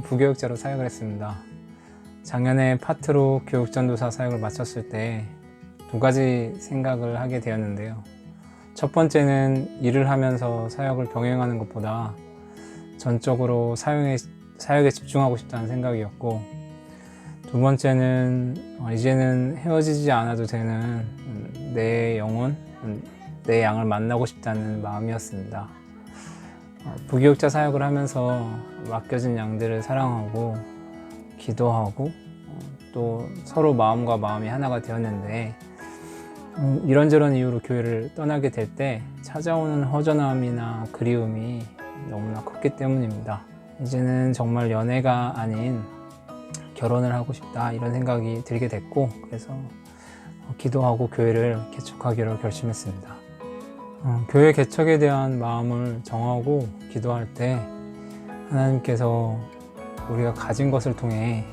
부교육자로 사역을 했습니다. 작년에 파트로 교육전도사 사역을 마쳤을 때 두 가지 생각을 하게 되었는데요. 첫 번째는 일을 하면서 사역을 병행하는 것보다 전적으로 사역에, 사역에 집중하고 싶다는 생각이었고 두 번째는 어, 이제는 헤어지지 않아도 되는 음, 내 영혼, 음, 내 양을 만나고 싶다는 마음이었습니다. 어, 부교육자 사역을 하면서 맡겨진 양들을 사랑하고 기도하고 어, 또 서로 마음과 마음이 하나가 되었는데 음, 이런저런 이유로 교회를 떠나게 될 때 찾아오는 허전함이나 그리움이 너무나 컸기 때문입니다. 이제는 정말 연애가 아닌 결혼을 하고 싶다 이런 생각이 들게 됐고 그래서 어, 기도하고 교회를 개척하기로 결심했습니다. 어, 교회 개척에 대한 마음을 정하고 기도할 때 하나님께서 우리가 가진 것을 통해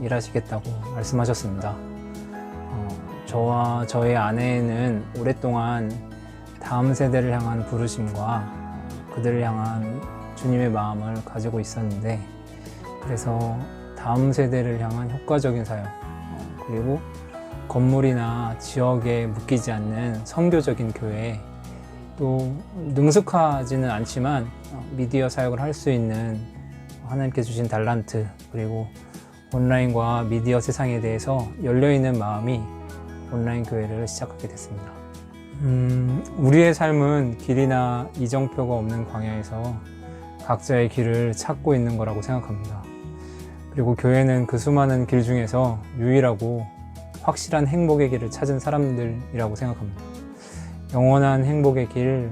예, 일하시겠다고 말씀하셨습니다. 어, 저와 저의 아내는 오랫동안 다음 세대를 향한 부르심과 그들을 향한 주님의 마음을 가지고 있었는데 그래서 다음 세대를 향한 효과적인 사역 어, 그리고 건물이나 지역에 묶이지 않는 선교적인 교회 또 능숙하지는 않지만 어, 미디어 사역을 할 수 있는 하나님께 주신 달란트 그리고 온라인과 미디어 세상에 대해서 열려 있는 마음이 온라인 교회를 시작하게 됐습니다. 음, 우리의 삶은 길이나 이정표가 없는 광야에서 각자의 길을 찾고 있는 거라고 생각합니다. 그리고 교회는 그 수많은 길 중에서 유일하고 확실한 행복의 길을 찾은 사람들이라고 생각합니다. 영원한 행복의 길,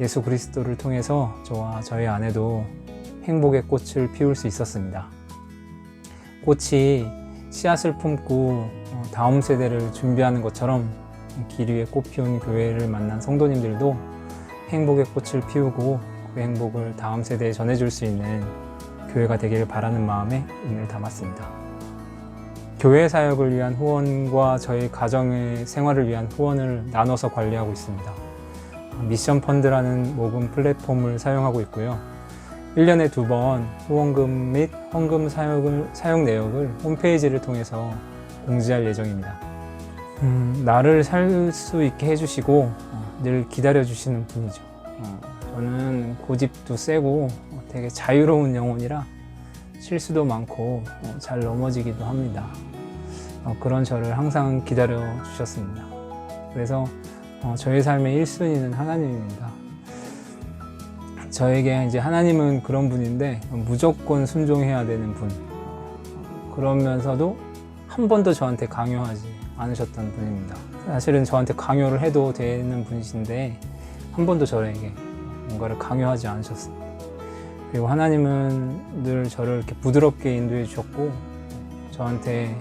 예수 그리스도를 통해서 저와 저희 아내도 행복의 꽃을 피울 수 있었습니다. 꽃이 씨앗을 품고 어, 다음 세대를 준비하는 것처럼 길 위에 꽃 피운 교회를 만난 성도님들도 행복의 꽃을 피우고 그 행복을 다음 세대에 전해줄 수 있는 교회가 되기를 바라는 마음에 오늘 담았습니다. 교회 사역을 위한 후원과 저희 가정의 생활을 위한 후원을 나눠서 관리하고 있습니다. 미션 펀드라는 모금 플랫폼을 사용하고 있고요. 1년에 두 번 후원금 및 헌금 사용을, 사용 내역을 홈페이지를 통해서 공지할 예정입니다. 음, 나를 살 수 있게 해주시고 어, 늘 기다려주시는 분이죠. 어, 저는 고집도 세고 어, 되게 자유로운 영혼이라 실수도 많고 어, 잘 넘어지기도 합니다. 어, 그런 저를 항상 기다려 주셨습니다. 그래서 어, 저의 삶의 1순위는 하나님입니다. 저에게 이제 하나님은 그런 분인데 무조건 순종해야 되는 분. 그러면서도 한 번도 저한테 강요하지 않으셨던 분입니다. 사실은 저한테 강요를 해도 되는 분이신데 한 번도 저에게 뭔가를 강요하지 않으셨습니다. 그리고 하나님은 늘 저를 이렇게 부드럽게 인도해 주셨고 저한테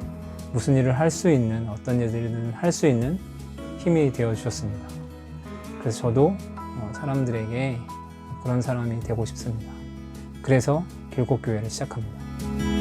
무슨 일을 할 수 있는 어떤 일들은 할수 있는 힘이 되어 주셨습니다. 그래서 저도 어, 사람들에게 그런 사람이 되고 싶습니다. 그래서 길곡교회를 시작합니다.